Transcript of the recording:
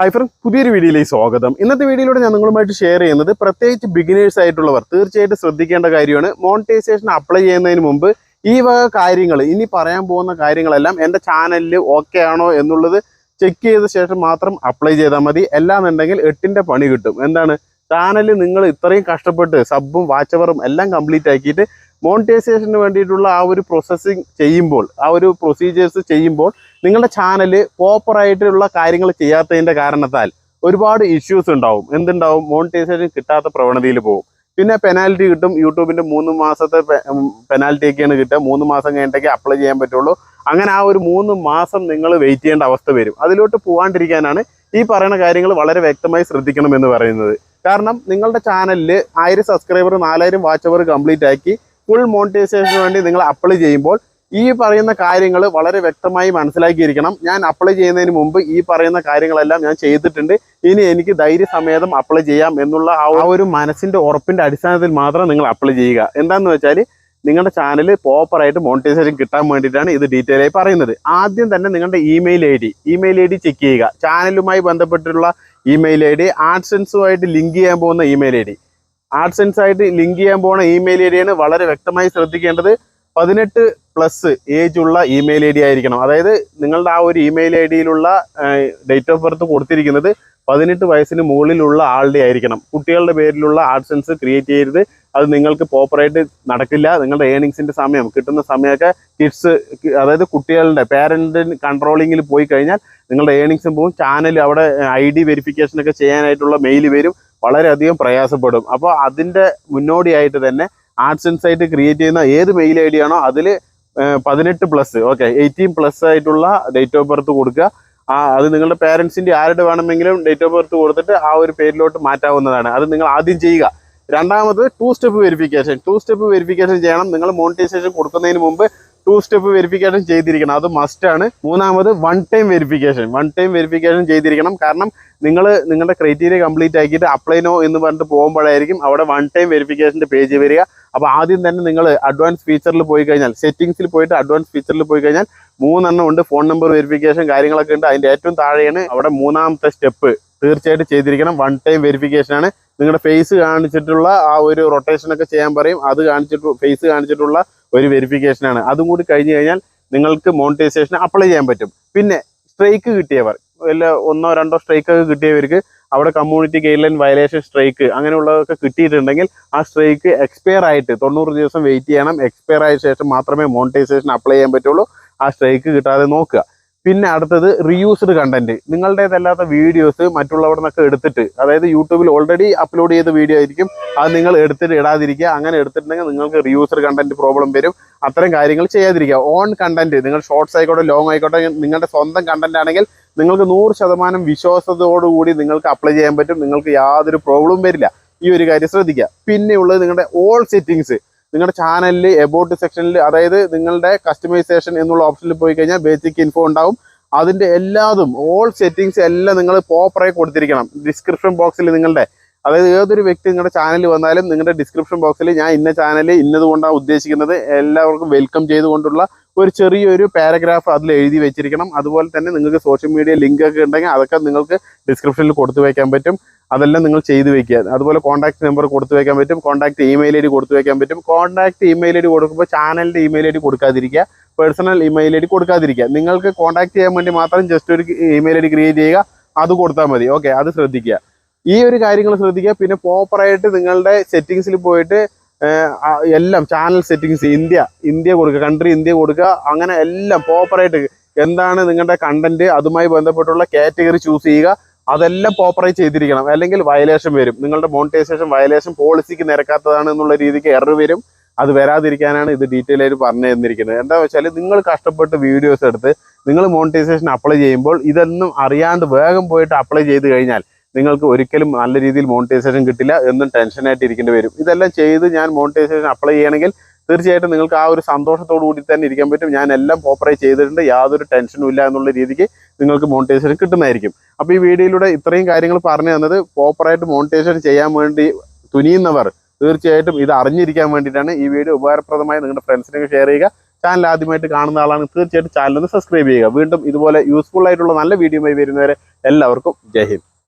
High front പുതിയൊരു വീഡിയോയിലേക്ക് സ്വാഗതം. ഇന്നത്തെ വീഡിയോയിലൂടെ ഞാൻ നിങ്ങളുമായിട്ട് ഷെയർ ചെയ്യുന്നത് പ്രത്യേകിച്ച് ബിഗിനേഴ്സ് ആയിട്ടുള്ളവർ തീർച്ചയായിട്ടും ശ്രദ്ധിക്കേണ്ട കാര്യമാണ്. മോണിറ്റൈസേഷൻ അപ്ലൈ ചെയ്യുന്നതിന് മുമ്പ് ഈ വക കാര്യങ്ങൾ ഇനി പറയാൻ പോകുന്ന കാര്യങ്ങളെല്ലാം എന്റെ ചാനലിൽ ഓക്കെ ആണോ എന്നുള്ളത് ചെക്ക് ചെയ്ത ശേഷം മാത്രം അപ്ലൈ ചെയ്താൽ മതി. അല്ലാന്നുണ്ടെങ്കിൽ എട്ടിന്റെ പണി കിട്ടും. എന്താണ്? ചാനൽ നിങ്ങൾ ഇത്രയും കഷ്ടപ്പെട്ട് സബും വാച്ചവറും എല്ലാം കംപ്ലീറ്റ് ആക്കിയിട്ട് മോണിറ്റൈസേഷന് വേണ്ടിയിട്ടുള്ള ആ ഒരു പ്രോസസ്സിങ് ചെയ്യുമ്പോൾ ആ ഒരു പ്രൊസീജിയേഴ്സ് ചെയ്യുമ്പോൾ നിങ്ങളുടെ ചാനൽ പ്രോപ്പറായിട്ടുള്ള കാര്യങ്ങൾ ചെയ്യാത്തതിന്റെ കാരണത്താൽ ഒരുപാട് ഇഷ്യൂസ് ഉണ്ടാവും. എന്തുണ്ടാവും? മോണിറ്റൈസേഷൻ കിട്ടാത്ത പ്രവണതയിൽ പോകും. പിന്നെ പെനാൽറ്റി കിട്ടും. യൂട്യൂബിന്റെ മൂന്ന് മാസത്തെ പെനാൽറ്റി ഒക്കെയാണ് കിട്ടുക. മൂന്ന് മാസം കഴിഞ്ഞിട്ടൊക്കെ അപ്ലൈ ചെയ്യാൻ പറ്റുള്ളൂ. അങ്ങനെ ആ ഒരു മൂന്ന് മാസം നിങ്ങൾ വെയിറ്റ് ചെയ്യേണ്ട അവസ്ഥ വരും. അതിലോട്ട് പോകാണ്ടിരിക്കാനാണ് ഈ പറയുന്ന കാര്യങ്ങൾ വളരെ വ്യക്തമായി ശ്രദ്ധിക്കണമെന്ന് പറയുന്നത്. കാരണം നിങ്ങളുടെ ചാനലിൽ ആയിരം സബ്സ്ക്രൈബർ നാലായിരം വാച്ച് അവർ കംപ്ലീറ്റ് ആക്കി ഫുൾ മോണിറ്റൈസേഷന് വേണ്ടി നിങ്ങൾ അപ്ലൈ ചെയ്യുമ്പോൾ ഈ പറയുന്ന കാര്യങ്ങൾ വളരെ വ്യക്തമായി മനസ്സിലാക്കിയിരിക്കണം. ഞാൻ അപ്ലൈ ചെയ്യുന്നതിന് മുമ്പ് ഈ പറയുന്ന കാര്യങ്ങളെല്ലാം ഞാൻ ചെയ്തിട്ടുണ്ട്. ഇനി എനിക്ക് ധൈര്യസമേതം അപ്ലൈ ചെയ്യാം എന്നുള്ള ആ ഒരു മനസ്സിന്റെ ഉറപ്പിന്റെ അടിസ്ഥാനത്തിൽ മാത്രം നിങ്ങൾ അപ്ലൈ ചെയ്യുക. എന്താണെന്ന് വെച്ചാൽ നിങ്ങളുടെ ചാനൽ പ്രോപ്പറായിട്ട് മോണിറ്റൈസേഷൻ കിട്ടാൻ വേണ്ടിയിട്ടാണ് ഇത് ഡീറ്റെയിൽ ആയി പറയുന്നത്. ആദ്യം തന്നെ നിങ്ങളുടെ email I D email I D check ചെയ്യുക. ചാനലുമായി ബന്ധപ്പെട്ടിട്ടുള്ള ഇമെയിൽ ഐ ഡി ആഡ്സെൻസുമായിട്ട് ലിങ്ക് ചെയ്യാൻ പോകുന്ന ഇമെയിൽ ഐ ഡി ആഡ്സെൻസ് ആയിട്ട് ലിങ്ക് ചെയ്യാൻ പോകുന്ന ഇമെയിൽ ഐ ഡിയാണ് വളരെ വ്യക്തമായി ശ്രദ്ധിക്കേണ്ടത്. പതിനെട്ട് പ്ലസ് ഏജ് ഉള്ള ഇമെയിൽ ഐ ഡി ആയിരിക്കണം. അതായത് നിങ്ങളുടെ ആ ഒരു ഇമെയിൽ ഐ ഡിയിലുള്ള ഡേറ്റ് ഓഫ് ബർത്ത് കൊടുത്തിരിക്കുന്നത് പതിനെട്ട് വയസ്സിന് മുകളിലുള്ള ആളുടെ ആയിരിക്കണം. കുട്ടികളുടെ പേരിലുള്ള ആഡ്സൻസ് ക്രിയേറ്റ് ചെയ്യരുത്. അത് നിങ്ങൾക്ക് പ്രോപ്പറായിട്ട് നടക്കില്ല. നിങ്ങളുടെ ഏണിങ്സിന്റെ സമയം കിട്ടുന്ന സമയമൊക്കെ കിഡ്സ് അതായത് കുട്ടികളുടെ പാരന്റിന് കൺട്രോളിങ്ങിൽ പോയി കഴിഞ്ഞാൽ നിങ്ങളുടെ ഏണിങ്സും പോകും ചാനൽ അവിടെ ഐ ഡി വെരിഫിക്കേഷനൊക്കെ ചെയ്യാനായിട്ടുള്ള മെയിൽ വരും. വളരെയധികം പ്രയാസപ്പെടും. അപ്പോൾ അതിന്റെ മുന്നോടിയായിട്ട് തന്നെ ആഡ്സൻസ് ആയിട്ട് ക്രിയേറ്റ് ചെയ്യുന്ന ഏത് മെയിൽ ഐ ഡി ആണോ അതിൽ പതിനെട്ട് പ്ലസ് ഓക്കെ എയ്റ്റീൻ പ്ലസ് ആയിട്ടുള്ള ഡേറ്റ് ഓഫ് ബർത്ത് കൊടുക്കുക. ആ അത് നിങ്ങളുടെ പേരൻസിന്റെ ആരുടെ വേണമെങ്കിലും ഡേറ്റ് ഓഫ് ബർത്ത് കൊടുത്തിട്ട് ആ ഒരു പേരിലോട്ട് മാറ്റാവുന്നതാണ്. അത് നിങ്ങൾ ആദ്യം ചെയ്യുക. രണ്ടാമത് two step verification two step verification ചെയ്യണം. നിങ്ങൾ മോണിറ്റൈസേഷൻ കൊടുക്കുന്നതിന് മുമ്പ് ടു സ്റ്റെപ്പ് വെരിഫിക്കേഷൻ ചെയ്തിരിക്കണം. അത് മസ്റ്റ് ആണ്. മൂന്നാമത് one time verification one time verification ചെയ്തിരിക്കണം. കാരണം നിങ്ങൾ നിങ്ങളുടെ ക്രൈറ്റീരിയ കംപ്ലീറ്റ് ആക്കിയിട്ട് അപ്ലൈ നോ എന്ന് പറഞ്ഞിട്ട് പോകുമ്പോഴായിരിക്കും അവിടെ വൺ ടൈം വെരിഫിക്കേഷന്റെ പേജ് വരിക. അപ്പോൾ ആദ്യം തന്നെ നിങ്ങൾ അഡ്വാൻസ് ഫീച്ചറിൽ പോയി കഴിഞ്ഞാൽ സെറ്റിംഗ്സിൽ പോയിട്ട് അഡ്വാൻസ് ഫീച്ചറിൽ പോയി കഴിഞ്ഞാൽ മൂന്നെണ്ണം ഉണ്ട് ഫോൺ നമ്പർ വെരിഫിക്കേഷൻ കാര്യങ്ങളൊക്കെ ഉണ്ട്. അതിന്റെ ഏറ്റവും താഴെയാണ് അവിടെ മൂന്നാമത്തെ സ്റ്റെപ്പ് തീർച്ചയായിട്ടും ചെയ്തിരിക്കണം. വൺ ടൈം വെരിഫിക്കേഷൻ ആണ്. നിങ്ങളുടെ ഫേസ് കാണിച്ചിട്ടുള്ള ആ ഒരു റൊട്ടേഷൻ ഒക്കെ ചെയ്യാൻ പറയും. അത് കാണിച്ചിട്ട് ഫേസ് കാണിച്ചിട്ടുള്ള ഒരു വെരിഫിക്കേഷൻ ആണ്. അതും കൂടി കഴിഞ്ഞ് കഴിഞ്ഞാൽ നിങ്ങൾക്ക് മോണിറ്റൈസേഷൻ അപ്ലൈ ചെയ്യാൻ പറ്റും. പിന്നെ സ്ട്രൈക്ക് കിട്ടിയവർ വല്ല ഒന്നോ രണ്ടോ സ്ട്രൈക്ക് ഒക്കെ കിട്ടിയവർക്ക് അവിടെ community guideline violation strike അങ്ങനെയുള്ളതൊക്കെ കിട്ടിയിട്ടുണ്ടെങ്കിൽ ആ സ്ട്രൈക്ക് എക്സ്പയർ ആയിട്ട് തൊണ്ണൂറ് ദിവസം വെയിറ്റ് ചെയ്യണം. എക്സ്പയർ ആയ ശേഷം മാത്രമേ മോണിറ്റൈസേഷൻ അപ്ലൈ ചെയ്യാൻ പറ്റുള്ളൂ. ആ സ്ട്രൈക്ക് കിട്ടാതെ നോക്കുക. പിന്നെ അടുത്തത് റീയൂസ്ഡ് കണ്ടന്റ് നിങ്ങളുടേതല്ലാത്ത വീഡിയോസ് മറ്റുള്ളവിടെ നിന്നൊക്കെ എടുത്തിട്ട് അതായത് യൂട്യൂബിൽ ഓൾറെഡി അപ്ലോഡ് ചെയ്ത വീഡിയോ ആയിരിക്കും. അത് നിങ്ങൾ എടുത്തിട്ട് ഇടാതിരിക്കുക. അങ്ങനെ എടുത്തിട്ടുണ്ടെങ്കിൽ നിങ്ങൾക്ക് റീയൂസ്ഡ് കണ്ടന്റ് പ്രോബ്ലം വരും. അത്തരം കാര്യങ്ങൾ ചെയ്യാതിരിക്കുക. ഓൺ കണ്ടന്റ് നിങ്ങൾ ഷോർട്സ് ആയിക്കോട്ടെ ലോങ് ആയിക്കോട്ടെ നിങ്ങളുടെ സ്വന്തം കണ്ടന്റ് ആണെങ്കിൽ നിങ്ങൾക്ക് നൂറ് ശതമാനം വിശ്വാസത്തോടുകൂടി നിങ്ങൾക്ക് അപ്ലൈ ചെയ്യാൻ പറ്റും. നിങ്ങൾക്ക് യാതൊരു പ്രോബ്ലം വരില്ല. ഈ ഒരു കാര്യം ശ്രദ്ധിക്കുക. പിന്നെയുള്ളത് നിങ്ങളുടെ ഓൾ സെറ്റിങ്സ് നിങ്ങളുടെ ചാനലിൽ എബോട്ട് സെക്ഷനിൽ അതായത് നിങ്ങളുടെ കസ്റ്റമൈസേഷൻ എന്നുള്ള ഓപ്ഷനിൽ പോയി കഴിഞ്ഞാൽ ബേസിക് ഇൻഫോ ഉണ്ടാവും. അതിന്റെ എല്ലാതും ഓൾ സെറ്റിങ്സ് എല്ലാം നിങ്ങൾ പ്രോപ്പറായി കൊടുത്തിരിക്കണം. ഡിസ്ക്രിപ്ഷൻ ബോക്സിൽ നിങ്ങളുടെ. അതായത് ഏതൊരു വ്യക്തി നിങ്ങളുടെ ചാനലിൽ വന്നാലും നിങ്ങളുടെ ഡിസ്ക്രിപ്ഷൻ ബോക്സിൽ ഞാൻ ഇന്ന ചാനൽ ഇന്നതുകൊണ്ടാണ് ഉദ്ദേശിക്കുന്നത് എല്ലാവർക്കും വെൽക്കം ചെയ്തുകൊണ്ടുള്ള ഒരു ചെറിയൊരു പാരഗ്രാഫ് അതിൽ എഴുതി വെച്ചിരിക്കണം. അതുപോലെ തന്നെ നിങ്ങൾക്ക് സോഷ്യൽ മീഡിയ ലിങ്ക് ഒക്കെ ഉണ്ടെങ്കിൽ അതൊക്കെ നിങ്ങൾക്ക് ഡിസ്ക്രിപ്ഷനിൽ കൊടുത്തു വയ്ക്കാൻ പറ്റും. അതെല്ലാം നിങ്ങൾ ചെയ്തു വെക്കുക. അതുപോലെ കോൺടാക്ട് നമ്പർ കൊടുത്തു വയ്ക്കാൻ പറ്റും. കോൺടാക്ട് ഇമെയിൽ ഐ ഡി കൊടുത്തു വയ്ക്കാൻ പറ്റും. കോൺടാക്ട് ഇമെയിൽ ഐ ഡി കൊടുക്കുമ്പോൾ ചാനലിന്റെ ഇമെയിൽ ഐ ഡി കൊടുക്കാതിരിക്കുക. പേഴ്സണൽ ഇമെയിൽ ഐ ഡി കൊടുക്കാതിരിക്കുക. നിങ്ങൾക്ക് കോൺടാക്ട് ചെയ്യാൻ വേണ്ടി മാത്രം ജസ്റ്റ് ഒരു ഇമെയിൽ ഐ ഡി ക്രിയേറ്റ് ചെയ്യുക. അത് കൊടുത്താൽ മതി. ഓക്കെ അത് ശ്രദ്ധിക്കുക. ഈ ഒരു കാര്യങ്ങൾ ശ്രദ്ധിക്കുക. പിന്നെ പ്രോപ്പറായിട്ട് നിങ്ങളുടെ സെറ്റിങ്സിൽ പോയിട്ട് എല്ലാം ചാനൽ സെറ്റിങ്സ് ഇന്ത്യ ഇന്ത്യ കൊടുക്കുക കൺട്രി ഇന്ത്യ കൊടുക്കുക അങ്ങനെ എല്ലാം പ്രോപ്പറായിട്ട് എന്താണ് നിങ്ങളുടെ കണ്ടന്റ് അതുമായി ബന്ധപ്പെട്ടുള്ള കാറ്റഗറി ചൂസ് ചെയ്യുക. അതെല്ലാം പ്രോപ്പറായി ചെയ്തിരിക്കണം. അല്ലെങ്കിൽ വയലേഷൻ വരും. നിങ്ങളുടെ മോണിറ്റൈസേഷൻ വയലേഷൻ പോളിസിക്ക് നിരക്കാത്തതാണ് എന്നുള്ള രീതിക്ക് എറർ വരും. അത് വരാതിരിക്കാനാണ് ഇത് ഡീറ്റെയിൽ ആയിട്ട് പറഞ്ഞു തന്നിരിക്കുന്നത്. എന്താ വെച്ചാൽ നിങ്ങൾ കഷ്ടപ്പെട്ട് വീഡിയോസ് എടുത്ത് നിങ്ങൾ മോണിറ്റൈസേഷൻ അപ്ലൈ ചെയ്യുമ്പോൾ ഇതൊന്നും അറിയാണ്ട് വേഗം പോയിട്ട് അപ്ലൈ ചെയ്ത് കഴിഞ്ഞാൽ നിങ്ങൾക്ക് ഒരിക്കലും നല്ല രീതിയിൽ മോണിറ്റൈസേഷൻ കിട്ടില്ല എന്നും ടെൻഷനായിട്ട് ഇരിക്കേണ്ടി വരും. ഇതെല്ലാം ചെയ്ത് ഞാൻ മോണിറ്റൈസേഷൻ അപ്ലൈ ചെയ്യണമെങ്കിൽ തീർച്ചയായിട്ടും നിങ്ങൾക്ക് ആ ഒരു സന്തോഷത്തോടു കൂടി തന്നെ ഇരിക്കാൻ പറ്റും. ഞാൻ എല്ലാം പ്രോപ്പറായി ചെയ്തിട്ടുണ്ട്. യാതൊരു ടെൻഷനും ഇല്ല എന്നുള്ള രീതിക്ക് നിങ്ങൾക്ക് മോണിറ്റൈസേഷൻ കിട്ടുന്നതായിരിക്കും. അപ്പോൾ ഈ വീഡിയോയിലൂടെ ഇത്രയും കാര്യങ്ങൾ പറഞ്ഞു തന്നത് പ്രോപ്പറായിട്ട് മോണിറ്റൈസേഷൻ ചെയ്യാൻ വേണ്ടി തുനിയുന്നവർ തീർച്ചയായിട്ടും ഇത് അറിഞ്ഞിരിക്കാൻ വേണ്ടിയിട്ടാണ്. ഈ വീഡിയോ ഉപകാരപ്രദമായി നിങ്ങളുടെ ഫ്രണ്ട്സിനൊക്കെ ഷെയർ ചെയ്യുക. ചാനൽ ആദ്യമായിട്ട് കാണുന്ന ആളാണ് തീർച്ചയായിട്ടും ചാനൽ ഒന്ന് സബ്സ്ക്രൈബ് ചെയ്യുക. വീണ്ടും ഇതുപോലെ യൂസ്ഫുൾ ആയിട്ടുള്ള നല്ല വീഡിയോയുമായി വരുന്നവരെ എല്ലാവർക്കും ജയ് ഹിന്ദ്.